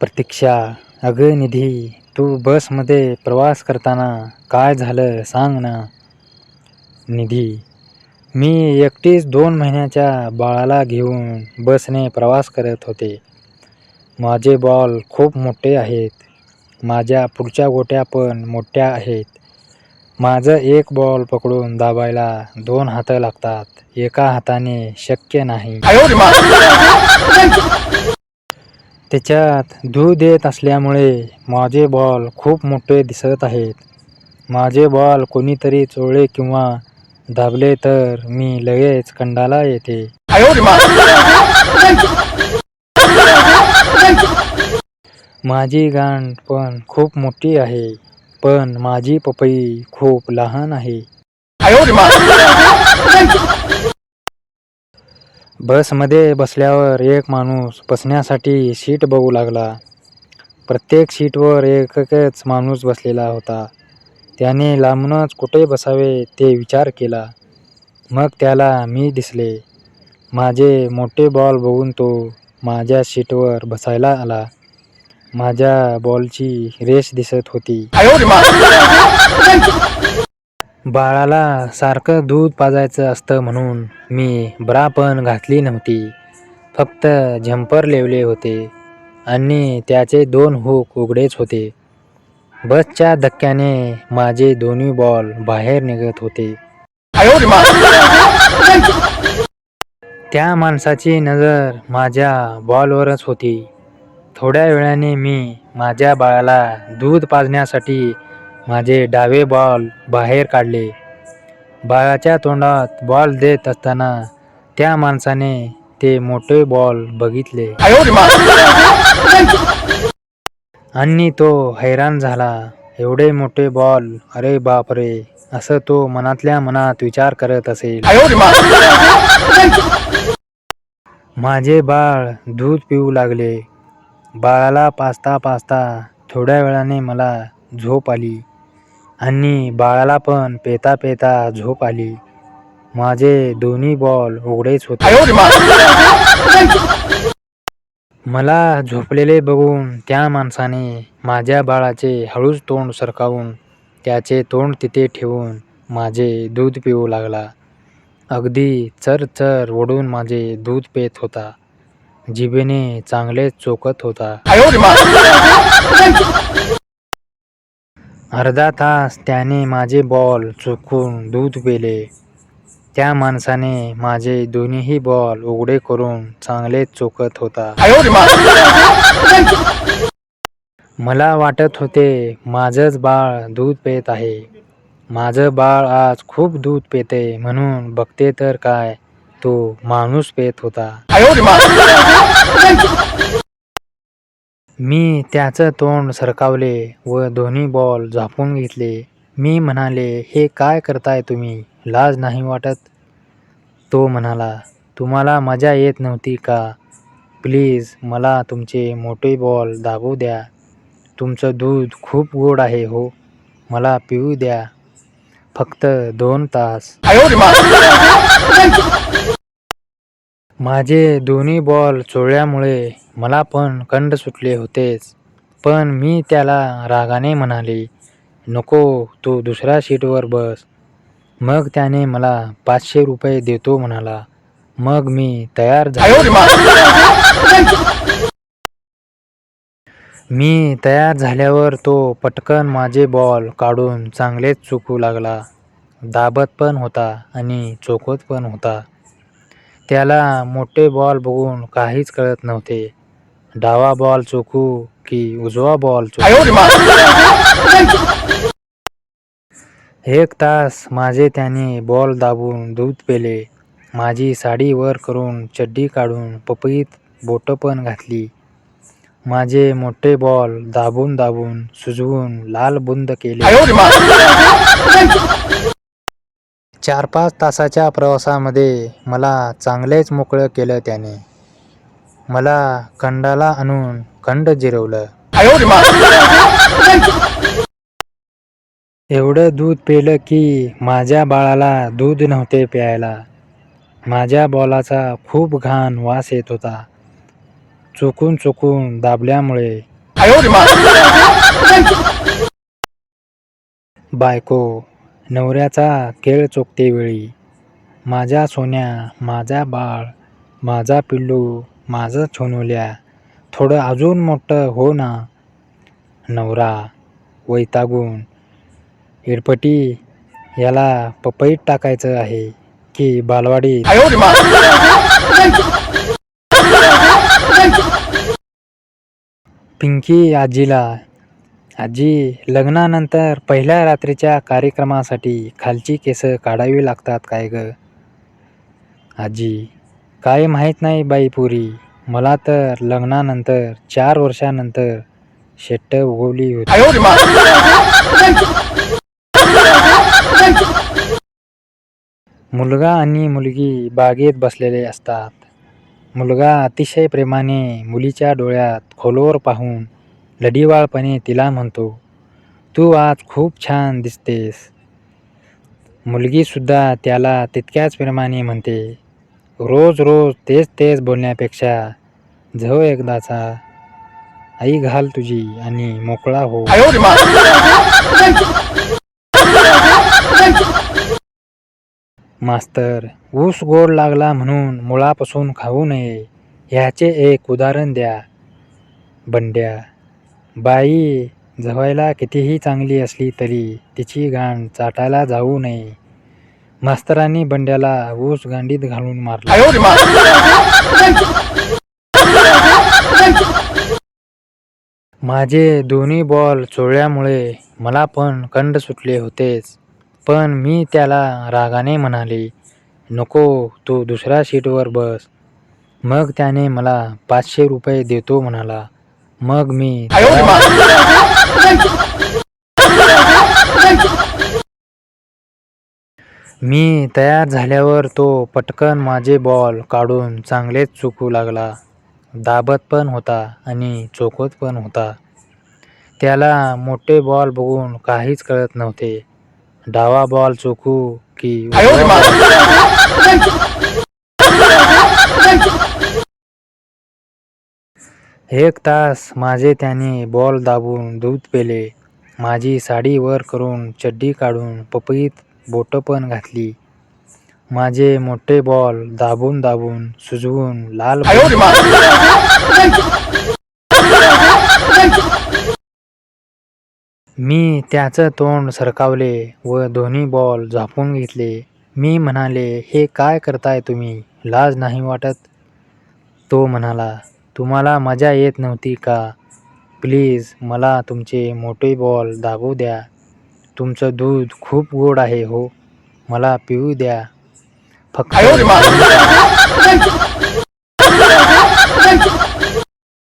प्रतीक्षा अगं निधी तू बसमध्ये प्रवास करताना काय झालं सांग ना. निधी मी एकटीच दोन महिन्याच्या बाळाला घेऊन बसने प्रवास करत होते. माझे बॉल खूप मोठे आहेत. माझ्या पुढच्या गोट्या पण मोठ्या आहेत. माझं एक बॉल पकडून दाबायला दोन हात लागतात. एका हाताने शक्य नाही. त्याच्यात धू देत असल्यामुळे माझे बॉल खूप मोठे दिसत आहेत. माझे बॉल कोणीतरी चोळले किंवा दाबले तर मी लगेच कंडाला येते. माझी गांड पण खूप मोठी आहे. पण माझी पपई खूप लहान आहे. बसमध्ये बसल्यावर एक माणूस बसण्यासाठी सीट बघू लागला. प्रत्येक सीटवर एकच माणूस बसलेला होता. त्याने लांबूनच कुठे बसावे ते विचार केला. मग त्याला मी दिसले. माझे मोठे बॉल बघून तो माझ्या सीटवर बसायला आला. माझ्या बॉलची रेस दिसत होती. बाळाला सारखं दूध पाजायचं असतं म्हणून मी ब्रा पण घातली नव्हती. फक्त झंपर लेवले होते आणि त्याचे दोन हुक उघडेच होते. बसच्या धक्क्याने माझे दोन्ही बॉल बाहेर निघत होते. त्या माणसाची नजर माझ्या बॉलवरच होती. थोड्या वेळाने मी माझ्या बाळाला दूध पाजण्यासाठी माझे डावे बॉल बाहेर काढले. बाळाच्या तोंडात बॉल देत असताना त्या माणसाने ते मोठे बॉल बघितले. आणि तो हैराण झाला. एवढे मोठे बॉल अरे बापरे असं तो मनातल्या मनात विचार करत असेल. माझे बाळ दूध पिऊ लागले. बाळाला पाजता पाजता थोड्या वेळाने मला झोप आली आणि बाळाला पण पेता पेता झोप आली. माझे दोन्ही बॉल उघडेच होते. मला झोपलेले बघून त्या माणसाने माझ्या बाळाचे हळूच तोंड सरकावून त्याचे तोंड तिथे ठेवून माझे दूध पिऊ लागला. अगदी चर चर ओढून माझे दूध पेत होता. जिभेने चांगलेच चोकत होता. अर्धा तास त्याने माझे बॉल चुकून दूध पेले. त्या माणसाने माझे दोन्हीही बॉल उघडे करून चांगलेच चोकत होता. मला वाटत होते माझंच बाळ दूध पेत आहे. माझं बाळ आज खूप दूध पेते म्हणून बघते तर काय? तो माणूस पेत होता. मी त्याचं तोंड सरकावले व दोन्ही बॉल झापून घेतले. मी म्हणाले हे काय करताय तुम्ही? लाज नाही वाटत? तो म्हणाला तुम्हाला मजा येत नव्हती का? प्लीज मला तुमचे मोठे बॉल दाबू द्या. तुमचं दूध खूप गोड आहे हो. मला पिऊ द्या. फक्त दोन तास. माझे दोन्ही बॉल चोळल्यामुळे मला पण कंड सुटले होतेच. पण मी त्याला रागाने म्हणाले नको तू दुसऱ्या सीटवर बस. मग त्याने मला पाचशे रुपये देतो म्हणाला. मग मी तयार झालो. मी तयार झाल्यावर तो पटकन माझे बॉल काढून चांगलेच चुकू लागला. दाबत पण होता आणि चोखत पण होता. त्याला मोठे बॉल बघून काहीच कळत नव्हते. डावा बॉल चोखू की उजवा बॉल चोखू? एक तास माझे त्याने बॉल दाबून दूध पेले. माझी साडी वर करून चड्डी काढून पपईत बोटं पण घातली. माझे मोठे बॉल दाबून दाबून सुजवून लाल बुंद केले. चार पाच तासाच्या प्रवासामध्ये मला चांगलेच मोकळं केलं त्याने. मला खंडाला आणून खंड जिरवलं. एवढं दूध पिलं की माझ्या बाळाला दूध नव्हते प्यायला. माझ्या बॉलाचा खूप घाण वास येत होता. चुकून चुकून दाबल्यामुळे. बायको नवऱ्याचा केळ चोखते वेळी. माझ्या सोन्या माझा बाळ माझा पिल्लू माझं छोनुल्या थोडं अजून मोठं हो ना. नवरा वैतागून इडपटी याला पपईत टाकायचं आहे की बालवाडीत. पिंकी आजीला आजी लग्नानंतर पहिल्या रात्रीच्या कार्यक्रमासाठी खालची केस काढावी लागतात काय ग? आजी काय माहीत नाही बाई पुरी. मला तर लग्नानंतर चार वर्षानंतर शेट्ट उगवली होती. मुलगा आणि मुलगी बागेत बसलेले असतात. मुलगा अतिशय प्रेमाने मुलीच्या डोळ्यात खोलवर पाहून लढीवाळपणे तिला म्हणतो तू आज खूप छान दिसतेस. मुलगीसुद्धा त्याला तितक्याच प्रेमाने म्हणते. रोज रोज तेच तेच बोलण्यापेक्षा झव एकदाचा आई घाल तुझी आणि मोकळा हो. मास्तर ऊस गोड लागला म्हणून मुळापासून खाऊ नये. ह्याचे एक उदाहरण द्या. बंड्या बाई झवायला कितीही चांगली असली तरी तिची गांड चाटायला जाऊ नये. मास्तरांनी बंड्याला ऊस गांडीत घालून मारला. माझे दोन्ही बॉल चोळल्यामुळे मला पण कंड सुटले होतेच. पण मी त्याला रागाने म्हणाले नको तू दुसऱ्या सीटवर बस. मग त्याने मला पाचशे रुपये देतो म्हणाला. मग मी मी तयार झाल्यावर तो पटकन माझे बॉल काढून चांगलेच चुकू लागला. दाबत पण होता आणि चोखत पण होता. त्याला मोठे बॉल बघून काहीच कळत नव्हते. डावा बॉल चोखू की उजवा ball? एक तास माझे त्याने बॉल दाबून दूध पेले. माझी साडी वर करून चड्डी काढून पपईत बोटं पण घातली. माझे मोठे बॉल दाबून दाबून सुजवून लाल मी त्याचं तोंड सरकावले व दोन्ही बॉल झापून घेतले. मी म्हणाले हे काय करताय तुम्ही? लाज नाही वाटत? तो म्हणाला तुम्हाला मजा येत नव्हती का? प्लीज मला तुमचे मोठे बॉल दाबू द्या. तुमचं दूध खूप गोड आहे हो. मला पिऊ द्या. फक्त